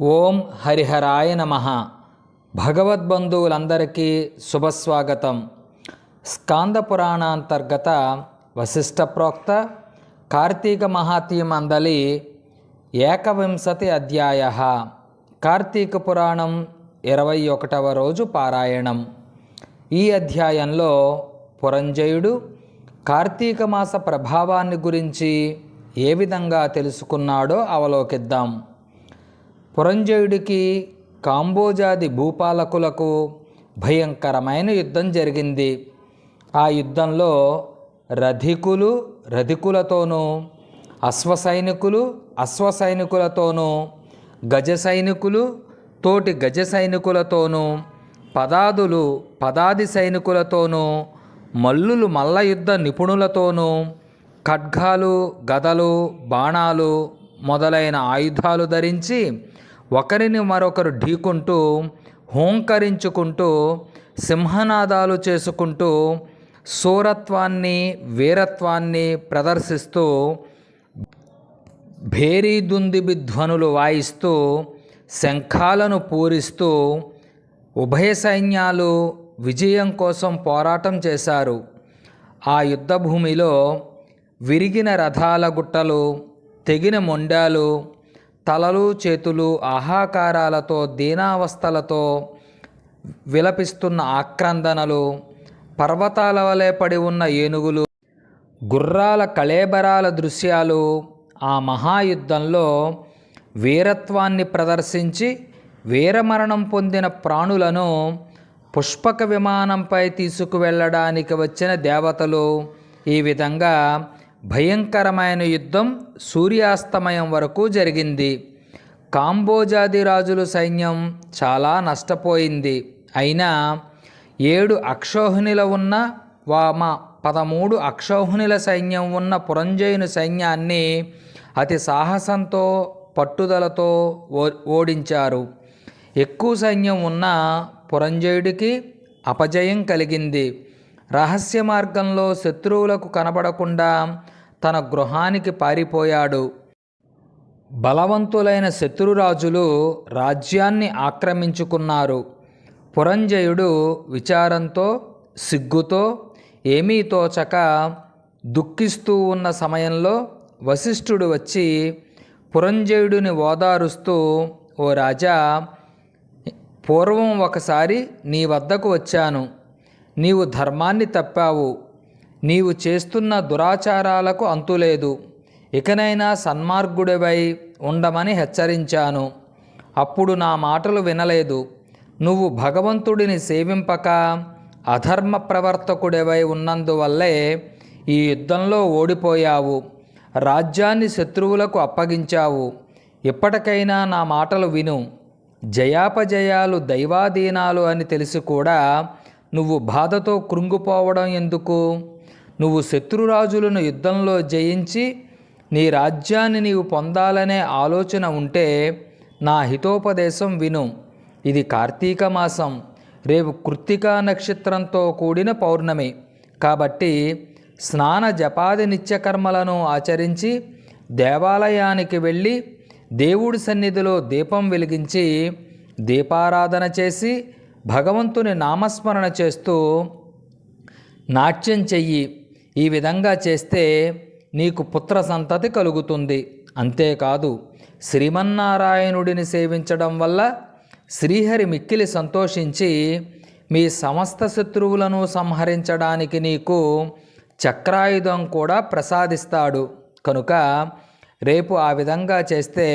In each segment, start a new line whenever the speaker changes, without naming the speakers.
ఓం హరిహరాయ నమ. భగవద్బంధువులందరికీ శుభస్వాగతం. స్కాంద పురాణాంతర్గత వశిష్ట ప్రోక్త కార్తీక మహాత్యం అందలి ఏకవింశతి అధ్యాయ. కార్తీక పురాణం ఇరవై ఒకటవ రోజు పారాయణం. ఈ అధ్యాయంలో పురంజయుడు కార్తీక మాస ప్రభావాన్ని గురించి ఏ విధంగా తెలుసుకున్నాడో అవలోకిద్దాం. పురంజయుడికి కాంబోజాది భూపాలకులకు భయంకరమైన యుద్ధం జరిగింది. ఆ యుద్ధంలో రధికులు రధికులతోనూ అశ్వసైనికులు అశ్వసైనికులతోనూ గజ సైనికులు తోటి గజ సైనికులతోనూ పదాదులు పదాది సైనికులతోనూ మల్లులు మల్ల యుద్ధ నిపుణులతోనూ ఖడ్గాలు గదలు బాణాలు మొదలైన ఆయుధాలు ధరించి ఒకరిని మరొకరు ఢీకుంటూ హోంకరించుకుంటూ సింహనాదాలు చేసుకుంటూ శూరత్వాన్ని వీరత్వాన్ని ప్రదర్శిస్తూ భేరీ దుందిబి ధ్వనులు వాయిస్తూ శంఖాలను పూరిస్తూ ఉభయ సైన్యాలు విజయం కోసం పోరాటం చేశారు. ఆ యుద్ధభూమిలో విరిగిన రథాల గుట్టలు తెగిన మొండాలు తలలు చేతులు ఆహాకారాలతో దీనావస్థలతో విలపిస్తున్న ఆక్రందనలు పర్వతాల వలె పడి ఉన్న ఏనుగులు గుర్రాల కళేబరాల దృశ్యాలు ఆ మహాయుద్ధంలో వీరత్వాన్ని ప్రదర్శించి వీరమరణం పొందిన ప్రాణులను పుష్పక విమానంపై తీసుకువెళ్ళడానికి వచ్చిన దేవతలు ఈ విధంగా భయంకరమైన యుద్ధం సూర్యాస్తమయం వరకు జరిగింది. కాంబోజాది రాజుల సైన్యం చాలా నష్టపోయింది. అయినా ఏడు అక్షోహిణుల ఉన్న వామ పదమూడు అక్షోహిణుల సైన్యం ఉన్న పురంజయుని సైన్యాన్ని అతి సాహసంతో పట్టుదలతో ఓ ఓడించారు. ఎక్కువ సైన్యం ఉన్న పురంజయుడికి అపజయం కలిగింది. రహస్య మార్గంలో శత్రువులకు కనబడకుండా తన గృహానికి పారిపోయాడు. బలవంతులైన శత్రురాజులు రాజ్యాన్ని ఆక్రమించుకున్నారు. పురంజయుడు విచారంతో సిగ్గుతో ఏమీ తోచక దుఃఖిస్తూ ఉన్న సమయంలో వశిష్ఠుడు వచ్చి పురంజయుడిని ఓదారుస్తూ ఓ రాజా పూర్వం ఒకసారి నీ వద్దకు వచ్చాను. నీవు ధర్మాన్ని తప్పావు. నీవు చేస్తున్న దురాచారాలకు అంతులేదు. ఇకనైనా సన్మార్గుడివై ఉండమని హెచ్చరించాను. అప్పుడు నా మాటలు వినలేదు. నువ్వు భగవంతుడిని సేవింపక అధర్మ ప్రవర్తకుడివై ఉన్నందువల్లే ఈ యుద్ధంలో ఓడిపోయావు. రాజ్యాన్ని శత్రువులకు అప్పగించావు. ఇప్పటికైనా నా మాటలు విను. జయాపజయాలు దైవాధీనాలు అని తెలిసి కూడా నువ్వు బాధతో కృంగిపోవడం ఎందుకు? నువ్వు శత్రురాజులను యుద్ధంలో జయించి నీ రాజ్యాన్ని నీవు పొందాలనే ఆలోచన ఉంటే నా హితోపదేశం విను. ఇది కార్తీక మాసం. రేపు కృత్తికా నక్షత్రంతో కూడిన పౌర్ణమి. కాబట్టి స్నాన జపాది నిత్యకర్మలను ఆచరించి దేవాలయానికి వెళ్ళి దేవుడి సన్నిధిలో దీపం వెలిగించి దీపారాధన చేసి భగవంతుని నామస్మరణ చేస్తూ నాట్యం చెయ్యి. ఈ విధంగా చేస్తే నీకు పుత్ర సంతతి కలుగుతుంది. అంతేకాదు శ్రీమన్నారాయణుడిని సేవించడం వల్ల శ్రీహరి మిక్కిలి సంతోషించి మీ సమస్త శత్రువులను సంహరించడానికి నీకు చక్రాయుధం కూడా ప్రసాదిస్తాడు. కనుక రేపు ఆ విధంగా చేస్తే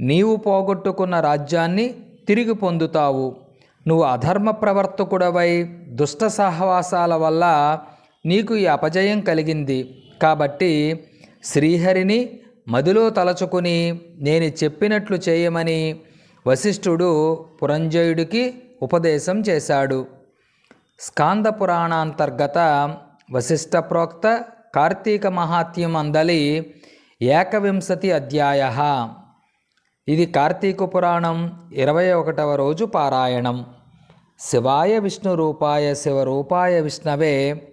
నీవు పోగొట్టుకున్న రాజ్యాన్ని తిరిగి పొందుతావు. నువ్వు అధర్మ ప్రవర్తకుడవై దుష్ట సహవాసాల వల్ల నీకు ఈ అపజయం కలిగింది. కాబట్టి శ్రీహరిని మదిలో తలచుకుని నేను చెప్పినట్లు చేయమని వశిష్ఠుడు పురంజయుడికి ఉపదేశం చేశాడు. స్కాంద పురాణాంతర్గత వశిష్ట ప్రోక్త కార్తీక మహాత్యం అందలి ఏకవింశతి అధ్యాయ. ఇది కార్తీక పురాణం ఇరవై ఒకటవ రోజు పారాయణం. శివాయ విష్ణు రూపాయ శివరూపాయ విష్ణవే